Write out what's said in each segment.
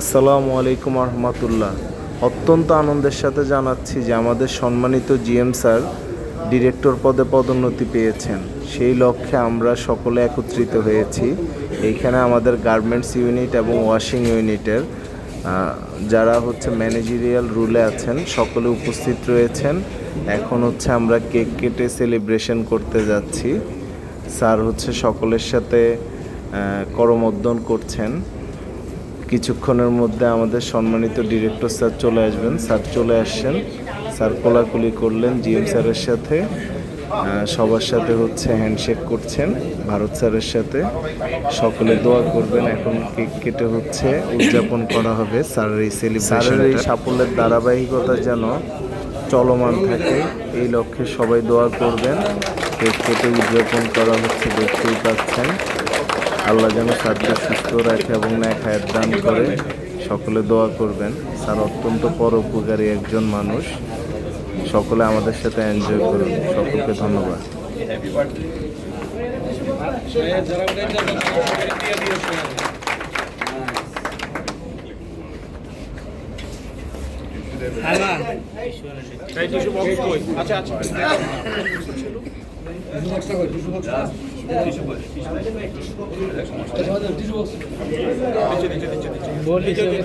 আসসালামু আলাইকুম রহমতুল্লাহ। অত্যন্ত আনন্দের সাথে জানাচ্ছি যে আমাদের সম্মানিত জিএম স্যার ডিরেক্টর পদে পদোন্নতি পেয়েছেন। সেই লক্ষ্যে আমরা সকলে একত্রিত হয়েছি। এইখানে আমাদের গার্মেন্টস ইউনিট এবং ওয়াশিং ইউনিটের যারা হচ্ছে ম্যানেজেরিয়াল রুলে আছেন, সকলে উপস্থিত রয়েছেন। এখন হচ্ছে আমরা কেক কেটে সেলিব্রেশন করতে যাচ্ছি। স্যার হচ্ছে সকলের সাথে করমর্দন করছেন। কিছুক্ষণের মধ্যে আমাদের সম্মানিত ডিরেক্টর স্যার চলে আসবেন। স্যার চলে আসছেন। স্যার কোলাকুলি করলেন জিএম স্যারের সাথে। সবার সাথে হচ্ছে হ্যান্ডশেক করছেন ভারত স্যারের সাথে। সকলে দোয়া করবেন। এখন কেক কেটে হচ্ছে, উদযাপন করা হবে স্যারের এই সেলিব্রেশনের এই সাফল্যের ধারাবাহিকতা যেন চলমান থাকে, এই লক্ষ্যে সবাই দোয়া করবেন। কেক কেটে উদযাপন করা হচ্ছে, দেখতেই পাচ্ছেন। আল্লাহ যেন স্যারকে সুস্থ রাখে এবং ন্যাক হায়াত দান করে। সকলে দোয়া করবেন। স্যার অত্যন্ত পরোপকারী একজন মানুষ। সকলে আমাদের সাথে এনজয় করুন। সকলকে ধন্যবাদ। অনেক পয়সা খাওয়া যায় সামনে মোবাইলটা দেন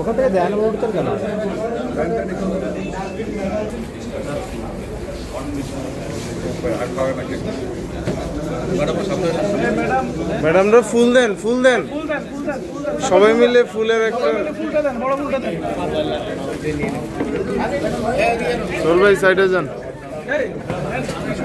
ওখান থেকে উঠতেন কেন ম্যাডামরা ফুল দেন ফুল দেন। সবাই মিলে ফুলের একটা চল ভাই সাইডে যান। Hey, that's what you